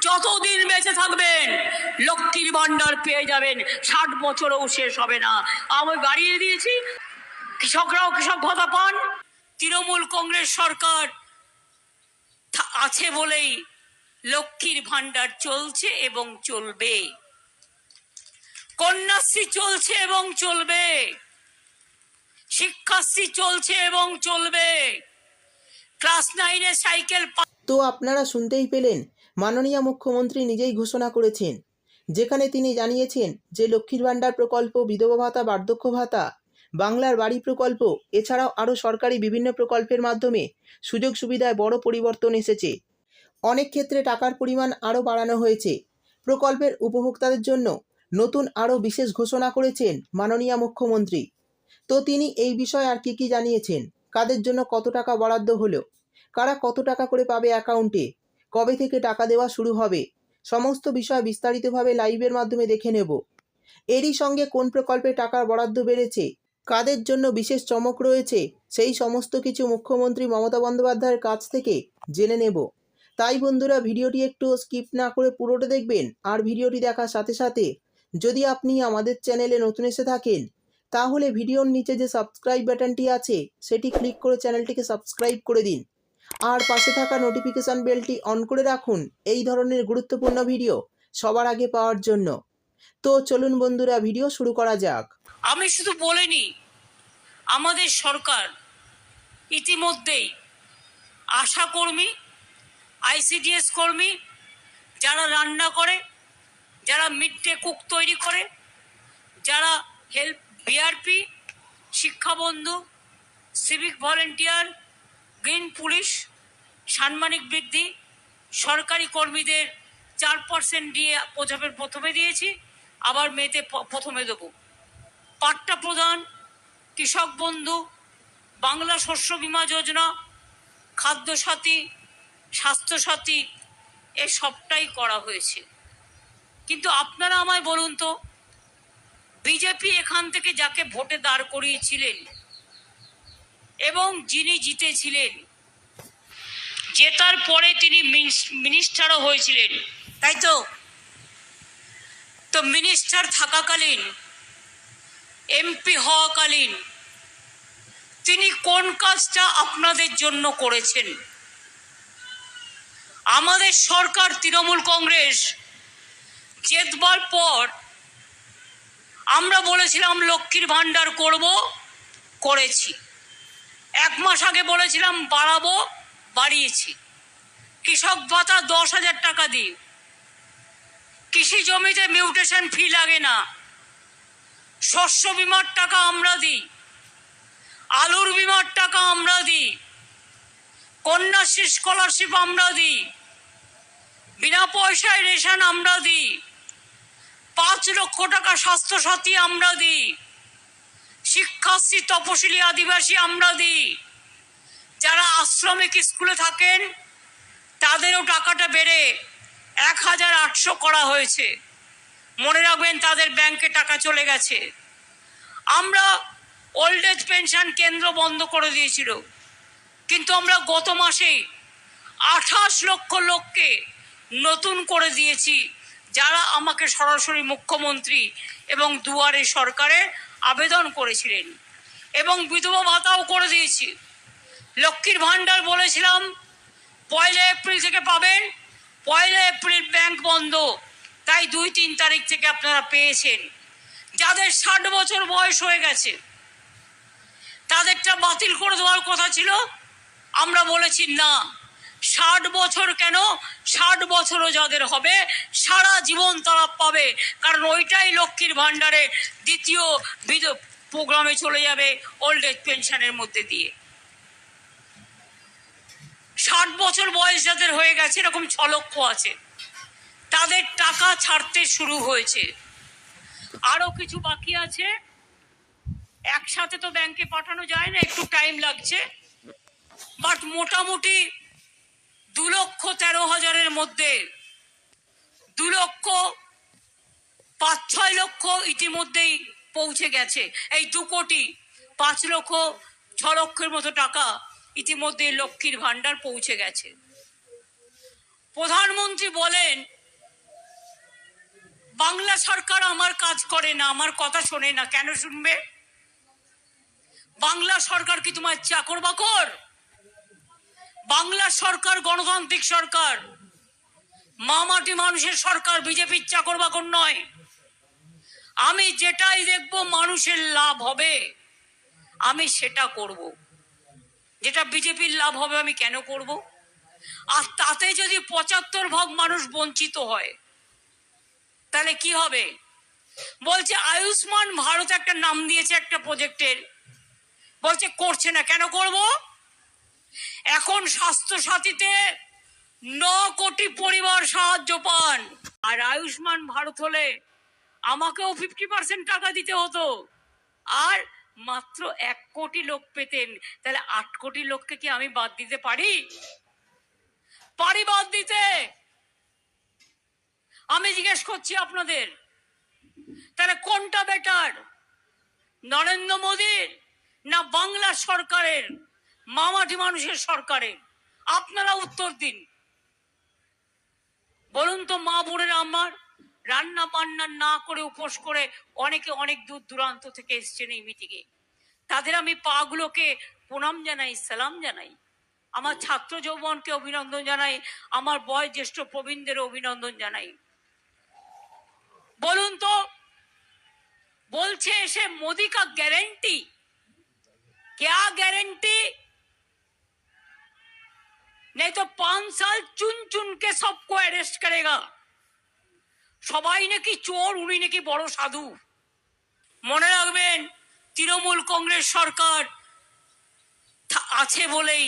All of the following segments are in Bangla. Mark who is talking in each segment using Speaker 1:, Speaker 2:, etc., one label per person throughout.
Speaker 1: যতদিন বেঁচে থাকবেন, লক্ষ্মীর ভাণ্ডার পেয়ে যাবেন। ষাট বছরও শেষ হবে না। আমি বাড়িয়ে দিয়েছি। কৃষকরাও কৃষক ভাতা পান। তৃণমূল কংগ্রেস সরকার আছে বলেই লক্ষ্মীর ভাণ্ডার চলছে এবং চলবে। কন্যাশ্রী চলছে এবং চলবে। শিক্ষাশ্রী চলছে এবং চলবে। ক্লাস নাইনে সাইকেল
Speaker 2: তো আপনারা শুনতেই পেলেন মাননীয় মুখ্যমন্ত্রী নিজেই ঘোষণা করেছেন, যেখানে তিনি জানিয়েছেন যে লক্ষ্মীর ভাণ্ডার প্রকল্প, বিধবা ভাতা, বার্ধক্য ভাতা, বাংলার বাড়ি প্রকল্প, এছাড়াও আরও সরকারি বিভিন্ন প্রকল্পের মাধ্যমে সুযোগ সুবিধায় বড় পরিবর্তন এসেছে। অনেক ক্ষেত্রে টাকার পরিমাণ আরও বাড়ানো হয়েছে। প্রকল্পের উপভোক্তাদের জন্য নতুন আরও বিশেষ ঘোষণা করেছেন মাননীয় মুখ্যমন্ত্রী। তো তিনি এই বিষয়ে আর কি কি জানিয়েছেন? কাদের জন্য কত টাকা বরাদ্দ হলো? কারা কত টাকা করে পাবে অ্যাকাউন্টে? কবে থেকে টাকা দেওয়া শুরু হবে? সমস্ত বিষয় বিস্তারিতভাবে লাইভের মাধ্যমে দেখে নেব। এরই সঙ্গে কোন প্রকল্পে টাকার বরাদ্দ বেড়েছে? কাদের জন্য বিশেষ চমক রয়েছে? সেই সমস্ত কিছু মুখ্যমন্ত্রী মমতা বন্দ্যোপাধ্যায়ের কাছ থেকে জেনে নেব। তাই বন্ধুরা, ভিডিওটি একটু স্কিপ না করে পুরোটা দেখবেন আর ভিডিওটি দেখার সাথে সাথে যদি আপনি আমাদের চ্যানেলে নতুন এসে থাকেন, তাহলে ভিডিওর নিচে যে সাবস্ক্রাইব বাটনটি আছে, সেটি ক্লিক করে চ্যানেলটিকে সাবস্ক্রাইব করে দিন। আর পাশে থাকা নোটিফিকেশান বেলটি অন করে রাখুন। এই ধরনের গুরুত্বপূর্ণ ভিডিও সবার আগে পাওয়ার জন্য। তো চলুন বন্ধুরা ভিডিও শুরু করা যাক।
Speaker 1: আমি শুধু বলিনি, আমাদের সরকার ইতিমধ্যেই আশা কর্মী আইসিডিএস কর্মী, যারা রান্না করে, যারা মিড ডে কুক তৈরি করে, যারা হেল্প বিআরপি শিক্ষাবন্ধু সিভিক ভলেন্টিয়ার গ্রিন পুলিশ সাম্মানিক বৃদ্ধি, সরকারি কর্মীদের চার পার্সেন্ট দিয়ে প্রথমে প্রথমে দিয়েছি, আবার প- প্রথমে দেবো। পাট্টা প্রদান কৃষক বন্ধু, বাংলা শস্য বীমা যোজনা, খাদ্যসাথী, স্বাস্থ্যসাথী, এ সবটাই করা হয়েছে। কিন্তু আপনারা আমায় বলুন তো, বিজেপি এখান থেকে যাকে ভোটে দাঁড় করিয়েছিলেন এবং যিনি জিতেছিলেন জেতার পরে তিনি মিনিস্টারও হয়েছিলেন। তাই তো? তো মিনিস্টার থাকাকালীন, এমপি হওয়াকালীন, তিনি কোন কাজটা আপনাদের জন্য করেছেন? আমাদের সরকার, তৃণমূল কংগ্রেস, জেতবার পর আমরা বলেছিলাম লক্ষ্মীর ভাণ্ডার করব, করেছি। এক মাস আগে বলেছিলাম বাড়াবো, বাড়িয়েছি। কৃষক ভাতা দশ হাজার টাকা দিই কৃষি জমিতে মিউটেশন ফি লাগে না। শস্য বিমার টাকা আমরা দিই। আলুর বিমার টাকা আমরা দিই। কন্যাশ্রী স্কলারশিপ আমরা দিই। বিনা পয়সায় রেশন আমরা দিই। পাঁচ লক্ষ টাকা স্বাস্থ্যসাথী আমরা দিই। শিক্ষাশ্রী তপশিলি আদিবাসী আমরা দিই যারা আশ্রমিক স্কুলে থাকেন, তাদেরও টাকাটা বেড়ে এক হাজার আটশো করা হয়েছে। মনে রাখবেন তাদের ব্যাংকে টাকা চলে গেছে। আমরা ওল্ড এজ পেনশন কেন্দ্র বন্ধ করে দিয়েছিল। কিন্তু আমরা গত মাসে আঠাশ লক্ষ লোককে নতুন করে দিয়েছি, যারা আমাকে সরাসরি মুখ্যমন্ত্রী এবং দুয়ারে সরকারে আবেদন করেছিলেন এবং বিধবা ভাতাও করে দিয়েছি। লক্ষ্মীর ভাণ্ডার বলেছিলাম, পয়লা এপ্রিল থেকে পাবেন, পয়লা এপ্রিল ব্যাংক বন্ধ, তাই দুই তিন তারিখ থেকে আপনারা পেয়েছেন। যাদের ষাট বছর বয়স হয়ে গেছে, তাদেরটা বাতিল করে দেওয়ার কথা ছিল, আমরা বলেছি না। ষাট বছর কেন? ষাট বছরও যাদের হবে, সারা জীবন তারা পাবে। কারণ ওইটাই লক্ষ্মীর ভাণ্ডারে দ্বিতীয় প্রোগ্রামে চলে যাবে ওল্ড এজ পেনশনের মধ্যে দিয়ে। ষাট বছর বয়স যাদের হয়ে গেছে, এরকম ছ লক্ষ আছে। তাদের টাকা ছাড়তে শুরু হয়েছে। আরও কিছু বাকি আছে। একসাথে তো ব্যাংকে পাঠানো যায় না, একটু টাইম লাগছে। বাট মোটামুটি দু লক্ষ তেরো হাজারের মধ্যে দু লক্ষ পাঁচ ছয় লক্ষ ইতিমধ্যেই পৌঁছে গেছে। এই দু কোটি পাঁচ লক্ষ ছ লক্ষের মতো টাকা ইতিমধ্যে লক্ষ্মীর ভাণ্ডার পৌঁছে গেছে। প্রধানমন্ত্রী বলেন, বাংলা সরকার আমার কাজ করে না, আমার কথা শোনে না, কেন শুনবে? বাংলা সরকার কি তোমার চাকর বাকর বাংলা সরকার, গণতান্ত্রিক সরকার। মামাটি মানুষের সরকার, বিজেপির চাকর বাকর নয়। আমি যেটাই দেখব মানুষের লাভ হবে, আমি সেটা করব। যেটা বিজেপির লাভ হবে আমি কেন করব? আর তাতে যদি পঁচাত্তর ভাগ মানুষ বঞ্চিত হয়, তাহলে কি হবে? বলছে, আয়ুষ্মান ভারত একটা নাম দিয়েছে একটা প্রজেক্টের বলছে, করছে না, কেন করব? এখন স্বাস্থ্য সাথীতে ন কোটি পরিবার সাহায্য পান। আর আয়ুষ্মান ভারত হলে আমাকেও ফিফটি পার্সেন্ট টাকা দিতে হতো। আর মাত্র এক কোটি লোক পেতেন। তাহলে আট কোটি লোককে কি আমি বাদ দিতে পারি? পারি বাদ দিতে। আমি জিজ্ঞেস করছি আপনাদের, তাহলে কোনটা বেটার নরেন্দ্র মোদীর না বাংলা সরকারের? মামাটি মানুষের সরকারের আপনারা উত্তর দিন বলুন তো মা বোনেরা আমার রান্না বান্না না করে উপোস করে অনেকে অনেক দূর দূরান্ত থেকে এসছেন এই মিটিংয়ে তাদের আমি পাগুলোকে প্রণাম জানাই সালাম জানাই আমার ছাত্র যৌবনকে অভিনন্দন জানাই আমার বয়োজ্যেষ্ঠ প্রবীণদের অভিনন্দন জানাই বলুন তো বলছে এসে মোদি কা গ্যারেন্টি क्या गारंटी नहीं तो पांच साल चुन चुन के सबको अरेस्ट करेगा সবাই নাকি চোর উনি নাকি বড় সাধু মনে রাখবেন তৃণমূল কংগ্রেস সরকার থা- আছে বলেই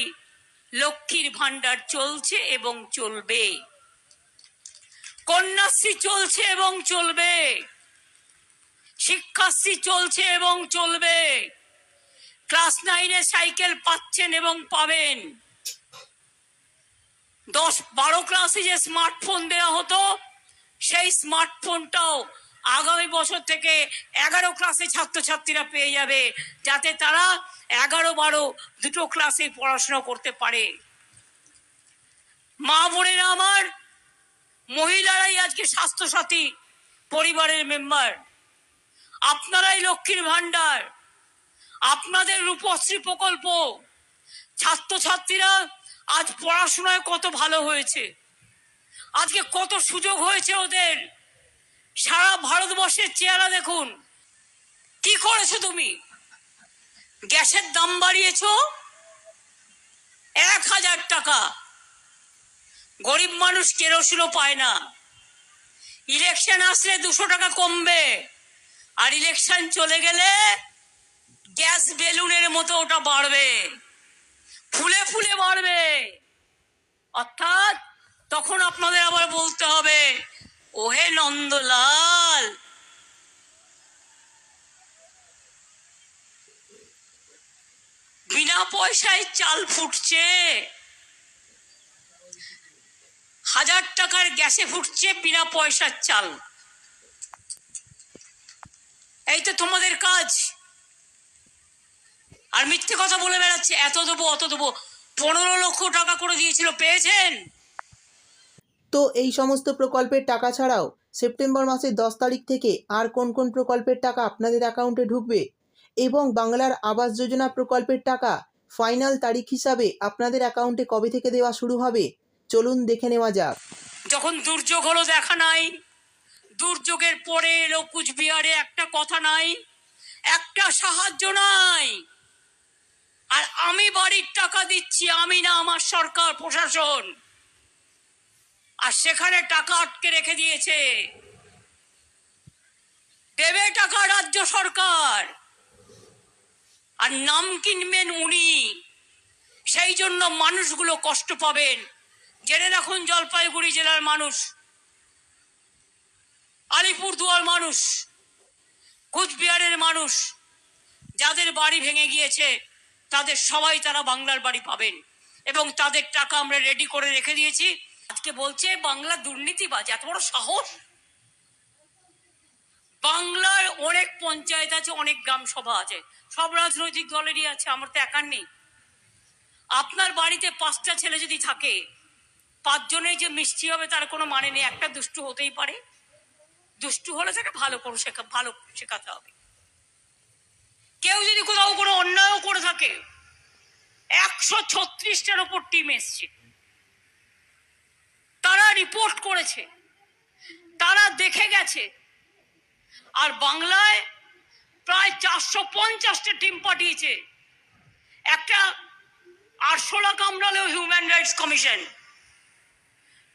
Speaker 1: লক্ষ্মীর ভান্ডার চলছে এবং চলবে কন্যাশ্রী চলছে এবং চলবে শিক্ষাশ্রী চলছে এবং চলবে ক্লাস নাইনে সাইকেল পাচ্ছেন এবং পাবেন দশ বারো ক্লাসে যে স্মার্টফোন দেওয়া হতো, সেই স্মার্টফোনটাও আগামী বছর থেকে এগারো ক্লাসে ছাত্রছাত্রীরা পেয়ে যাবে, যাতে তারা এগারো বারো দুটো ক্লাসে পড়াশোনা করতে পারে। মা বোনেরা আমার, মহিলারাই আজকে স্বাস্থ্যসাথী পরিবারের মেম্বার আপনারাই লক্ষ্মীর ভান্ডার আপনাদের রূপশ্রী প্রকল্প। ছাত্রছাত্রীরা আজ পড়াশোনায় কত ভালো হয়েছে। আজকে কত সুযোগ হয়েছে ওদের। সারা ভারতবর্ষের চেহারা দেখুন। কি করেছ তুমি? গ্যাসের দাম বাড়িয়েছো? এক হাজার টাকা। গরিব মানুষ কেরোসিনও পায় না। ইলেকশন আসলে দুশো টাকা কমবে। আর ইলেকশন চলে গেলে গ্যাস বেলুনের মতো ওটা বাড়বে। ফুলে ফুলে বাড়বে অর্থাৎ তখন আপনাদের আবার বলতে হবে, ওহে নন্দলাল! বিনা পয়সায় চাল ফুটছে। হাজার টাকার গ্যাসে ফুটছে বিনা পয়সার চাল। এই তো তোমাদের কাজ। আর মিথ্যে কথা বলে বেড়াচ্ছে। এত দেবো অত দেবো। পনেরো লক্ষ টাকা করে দিয়েছিল পেয়েছেন?
Speaker 2: তো এই সমস্ত প্রকল্পের টাকা ছাড়াও সেপ্টেম্বর মাসের দশ তারিখ থেকে আর কোন কোন প্রকল্পের টাকা আপনাদের অ্যাকাউন্টে ঢুকবে? এবং বাংলার আবাস যোজনা প্রকল্পের টাকা ফাইনাল তারিখ হিসাবে আপনাদের অ্যাকাউন্টে কবে থেকে দেওয়া শুরু হবে? চলুন দেখে নেওয়া যাক।
Speaker 1: যখন দুর্যোগ হলো দেখা নাই। দুর্যোগের পরে এলো কুচবিহারে একটা কথা নাই। একটা সাহায্য নাই। আর আমি বাড়ির টাকা দিচ্ছি, আমি না আমার সরকার, প্রশাসন। আর সেখানে টাকা আটকে রেখে দিয়েছে। দেবে টাকা রাজ্য সরকার। আর নাম কিনবেন উনি। সেই জন্য মানুষগুলো কষ্ট পাবেন। জেনে রাখুন, জলপাইগুড়ি জেলার মানুষ। আলিপুরদুয়ার মানুষ। কুচবিহারের মানুষ। যাদের বাড়ি ভেঙে গিয়েছে। তাদের সবাই তারা বাংলার বাড়ি পাবেন। এবং তাদের টাকা আমরা রেডি করে রেখে দিয়েছি। আজকে বলছে, বাংলা দুর্নীতিবাজ এত বড় সাহস? বাংলার অনেক পঞ্চায়েত আছে, অনেক গ্রাম সভা আছে। সব রাজনৈতিক দলেরই আছে, আমার তো একার নেই। আপনার বাড়িতে পাঁচটা ছেলে যদি থাকে পাঁচজনেই যে মিষ্টি হবে তার কোনো মানে নেই। একটা দুষ্টু হতেই পারে। দুষ্টু হলে তাকে ভালো করে শেখা, ভালো শেখাতে হবে। কেউ যদি কোথাও কোনো অন্যায়ও করে থাকে, একশো ছত্রিশটার ওপর টিম এসছে। তারা রিপোর্ট করেছে, তারা দেখে গেছে। আর বাংলায় প্রায় চারশো পঞ্চাশটা টিম পাঠিয়েছে। একটা আরশোলা কামড়ালেও হিউম্যান রাইটস কমিশন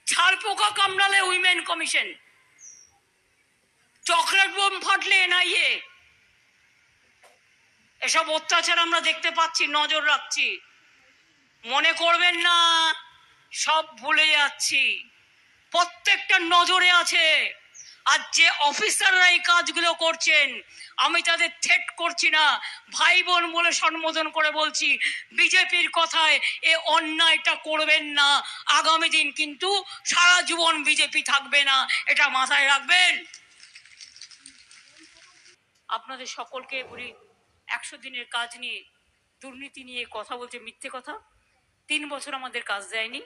Speaker 1: ছাড়পোকা কামড়ালে উইমেন কমিশন চকলেট বোম ফাটলে এনআইএ এসব অত্যাচার আমরা দেখতে পাচ্ছি, নজর রাখছি। মনে করবেন না, সব ভুলে যাচ্ছি। প্রত্যেকটা নজরে আছে। আর যে অফিসাররা এই কাজগুলো করছেন, আমি তাদের থেট করছি না। ভাই বোন বলে সম্বোধন করে বলছি, বিজেপির কথায় এ অন্যায়টা করবেন না। আগামী দিন কিন্তু সারা জীবন বিজেপি থাকবে না। এটা মাথায় রাখবেন। আপনাদের সকলকে বলি একশো দিনের কাজ নিয়ে, দুর্নীতি নিয়ে কথা বলছে, মিথ্যে কথা। তিন বছর আমাদের কাজ দেয়নি।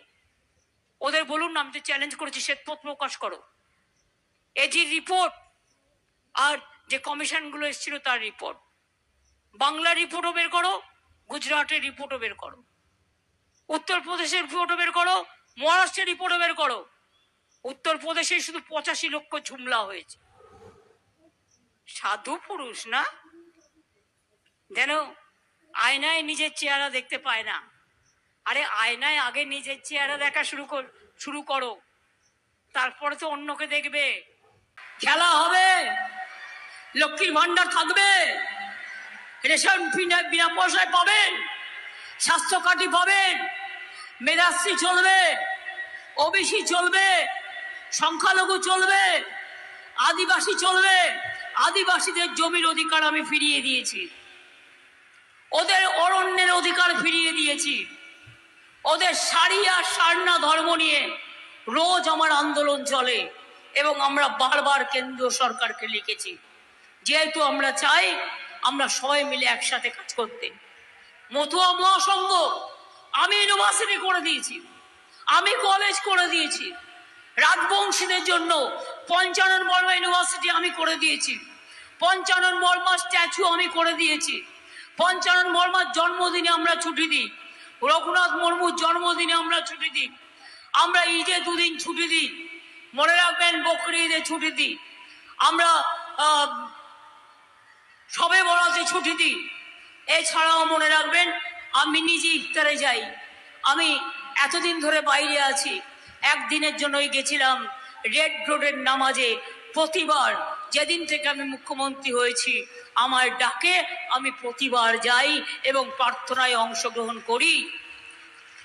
Speaker 1: ওদের বলুন আমি তো চ্যালেঞ্জ করেছি শ্বেতপথ প্রকাশ করো। এজির রিপোর্ট আর যে কমিশনগুলো এসেছিল তার রিপোর্ট বাংলা রিপোর্টও বের করো, গুজরাটের রিপোর্টও বের করো। উত্তরপ্রদেশের রিপোর্টও বের করো, মহারাষ্ট্রের রিপোর্টও বের করো। উত্তরপ্রদেশে শুধু পঁচাশি লক্ষ ঝুমলা হয়েছে। সাধু পুরুষ না? যেন আয়নায় নিজের চেহারা দেখতে পায় না। আরে আয়নায় আগে নিজের চেহারা দেখা শুরু কর, শুরু করো। তারপরে তো অন্যকে দেখবে। খেলা হবে। লক্ষ্মীর ভান্ডার থাকবে। রেশন বিনা পয়সায় পাবেন। স্বাস্থ্য কার্ডই পাবেন। মেধাশ্রী চলবে। ওবিসি চলবে। সংখ্যালঘু চলবে। আদিবাসী চলবে। আদিবাসীদের জমির অধিকার আমি ফিরিয়ে দিয়েছি। ওদের অরণ্যের অধিকার ফিরিয়ে দিয়েছি। ওদের শাড়ি আর সারনা ধর্ম নিয়ে রোজ আমার আন্দোলন চলে এবং আমরা বারবার কেন্দ্রীয় সরকারকে লিখেছি, যেহেতু আমরা চাই আমরা সবাই মিলে একসাথে কাজ করতে। মতুয়া মহাসংঘ, আমি ইউনিভার্সিটি করে দিয়েছি, আমি কলেজ করে দিয়েছি, রাজবংশীদের জন্য পঞ্চানন বর্মা ইউনিভার্সিটি আমি করে দিয়েছি, পঞ্চানন বর্মা স্ট্যাচু আমি করে দিয়েছি পঞ্চানন বর্মার জন্মদিনে আমরা ছুটি দিই। রঘুনাথ মুর্মুর জন্মদিনে আমরা ছুটি দিই। আমরা ঈদে দুদিন ছুটি দিই। মনে রাখবেন, বকরি ঈদে ছুটি দিই। আমরা সবে বড়াতে ছুটি দিই। এছাড়াও মনে রাখবেন, আমি নিজে ইফতারে যাই। আমি এতদিন ধরে বাইরে আছি। একদিনের জন্যই গেছিলাম রেড রোডের নামাজে প্রতিবার যেদিন থেকে আমি মুখ্যমন্ত্রী হয়েছি আমার ডাকে আমি প্রতিবার যাই এবং প্রার্থনায় অংশগ্রহণ করি।